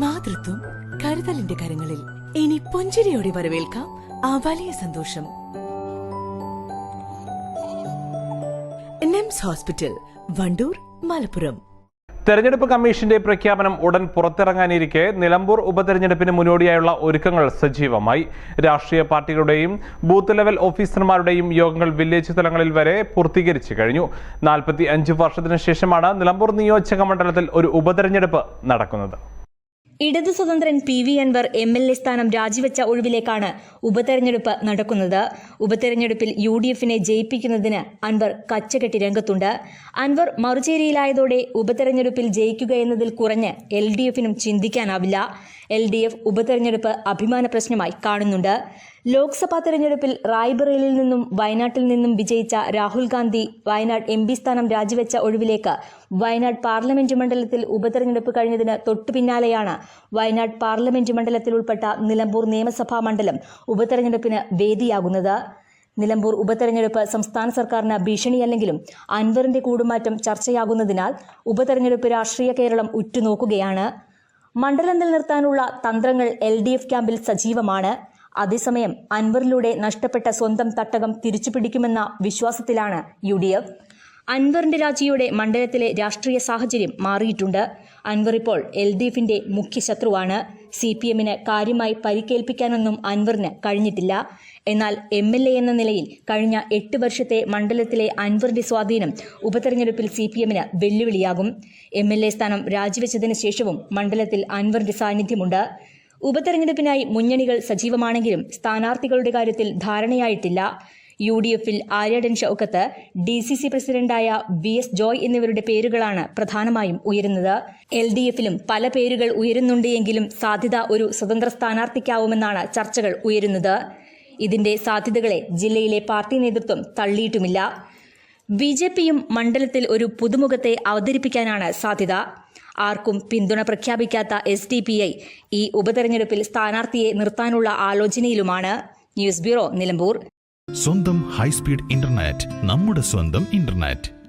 മാതൃത്വം കരുതലിന്റെ കരങ്ങളിൽ. ഇനി പുഞ്ചിരിയോടെ വരവേൽക്കാം ആ വലിയ സന്തോഷം. നിംസ് ഹോസ്പിറ്റൽ വണ്ടൂർ മലപ്പുറം. തെരഞ്ഞെടുപ്പ് കമ്മീഷന്റെ പ്രഖ്യാപനം ഉടൻ പുറത്തിറങ്ങാനിരിക്കെ നിലമ്പൂർ ഉപതെരഞ്ഞെടുപ്പിന് മുന്നോടിയായുള്ള ഒരുക്കങ്ങൾ സജീവമായി. രാഷ്ട്രീയ പാർട്ടികളുടെയും ബൂത്ത് ലെവൽ ഓഫീസർമാരുടെയും യോഗങ്ങൾ വില്ലേജ് തലങ്ങളിൽ വരെ പൂർത്തീകരിച്ചു കഴിഞ്ഞു. നാൽപ്പത്തി അഞ്ച് വർഷത്തിനു ശേഷമാണ് നിലമ്പൂർ നിയോജക മണ്ഡലത്തിൽ ഒരു ഉപതെരഞ്ഞെടുപ്പ് നടക്കുന്നത്. ഇടതു സ്വതന്ത്രൻ P V Anvar M L A സ്ഥാനം രാജിവെച്ച ഒഴിവിലേക്കാണ് ഉപതെരഞ്ഞെടുപ്പ് നടക്കുന്നത്. ഉപതെരഞ്ഞെടുപ്പിൽ യു ഡി എഫിനെ ജയിപ്പിക്കുന്നതിന് അൻവർ കച്ചകെട്ടി രംഗത്തുണ്ട്. അൻവർ മറുചേരിയിലായതോടെ ഉപതെരഞ്ഞെടുപ്പിൽ ജയിക്കുക എന്നതിൽ കുറഞ്ഞ് എൽ ഡി എഫിനും ചിന്തിക്കാനാവില്ല. എൽ ഡി എഫ് ഉപതെരഞ്ഞെടുപ്പ് അഭിമാന പ്രശ്നമായി കാണുന്നുണ്ട്. ലോക്സഭാ തെരഞ്ഞെടുപ്പിൽ റായ്ബറേലിൽ നിന്നും വയനാട്ടിൽ നിന്നും വിജയിച്ച രാഹുൽ ഗാന്ധി വയനാട് എം പി സ്ഥാനം രാജിവെച്ച ഒഴിവിലേക്ക് വയനാട് പാർലമെന്റ് മണ്ഡലത്തിൽ ഉപതെരഞ്ഞെടുപ്പ് കഴിഞ്ഞതിന് തൊട്ടുപിന്നാലെയാണ് വയനാട് പാർലമെന്റ് മണ്ഡലത്തിൽ ഉൾപ്പെട്ട നിലമ്പൂർ നിയമസഭാ മണ്ഡലം ഉപതെരഞ്ഞെടുപ്പിന് വേദിയാകുന്നത്. നിലമ്പൂർ ഉപതെരഞ്ഞെടുപ്പ് സംസ്ഥാന സർക്കാരിന് ഭീഷണിയല്ലെങ്കിലും അൻവറിന്റെ കൂടുമാറ്റം ചർച്ചയാകുന്നതിനാൽ ഉപതെരഞ്ഞെടുപ്പ് രാഷ്ട്രീയ കേരളം ഉറ്റുനോക്കുകയാണ്. മണ്ഡലം നിലനിർത്താനുള്ള തന്ത്രങ്ങൾ എൽ ഡി എഫ് ക്യാമ്പിൽ സജീവമാണ്. അതേസമയം അൻവറിലൂടെ നഷ്ടപ്പെട്ട സ്വന്തം തട്ടകം തിരിച്ചുപിടിക്കുമെന്ന വിശ്വാസത്തിലാണ് യു ഡി എഫ് അൻവറിന്റെ രാജിയോടെ മണ്ഡലത്തിലെ രാഷ്ട്രീയ സാഹചര്യം മാറിയിട്ടുണ്ട്. അൻവർ ഇപ്പോൾ എൽ ഡി എഫിന്റെ മുഖ്യ ശത്രുവാണ്. സി പി എമ്മിന് കാര്യമായി പരിക്കേൽപ്പിക്കാനൊന്നും അൻവറിന് കഴിഞ്ഞിട്ടില്ല. എന്നാൽ എം എൽ എ എന്ന നിലയിൽ കഴിഞ്ഞ എട്ട് വർഷത്തെ മണ്ഡലത്തിലെ അൻവറിന്റെ സ്വാധീനം ഉപതെരഞ്ഞെടുപ്പിൽ സി പി എമ്മിന് വെല്ലുവിളിയാകും. എം എൽ എ സ്ഥാനം രാജിവെച്ചതിന് ശേഷവും മണ്ഡലത്തിൽ അൻവറിന്റെ സാന്നിധ്യമുണ്ട്. ഉപതെരഞ്ഞെടുപ്പിനായി മുന്നണികൾ സജീവമാണെങ്കിലും സ്ഥാനാർത്ഥികളുടെ കാര്യത്തിൽ ധാരണയായിട്ടില്ല. യു ഡി എഫിൽ Aryadan Shoukath D C C പ്രസിഡന്റായ വി എസ് ജോയ് എന്നിവരുടെ പേരുകളാണ് പ്രധാനമായും ഉയരുന്നത്. എൽ ഡി എഫിലും പല പേരുകൾ ഉയരുന്നുണ്ട് എങ്കിലും സാധ്യത ഒരു സ്വതന്ത്ര സ്ഥാനാർത്ഥിക്കാവുമെന്നാണ് ചർച്ചകൾ ഉയരുന്നത്. ഇതിന്റെ സാധ്യതകളെ ജില്ലയിലെ പാർട്ടി നേതൃത്വം തള്ളിയിട്ടുമില്ല. ബി ജെ പിയും മണ്ഡലത്തിൽ ഒരു പുതുമുഖത്തെ അവതരിപ്പിക്കാനാണ് സാധ്യത. ആർക്കും പിന്തുണ പ്രഖ്യാപിക്കാത്ത എസ് ഡി പി ഐ ഈ ഉപതെരഞ്ഞെടുപ്പിൽ സ്ഥാനാർത്ഥിയെ നിർത്താനുള്ള ആലോചനയിലുമാണ്. News bureau Nilambur. സ്വന്തം ഹൈസ്പീഡ് ഇന്റർനെറ്റ് നമ്മുടെ സ്വന്തം ഇന്റർനെറ്റ്.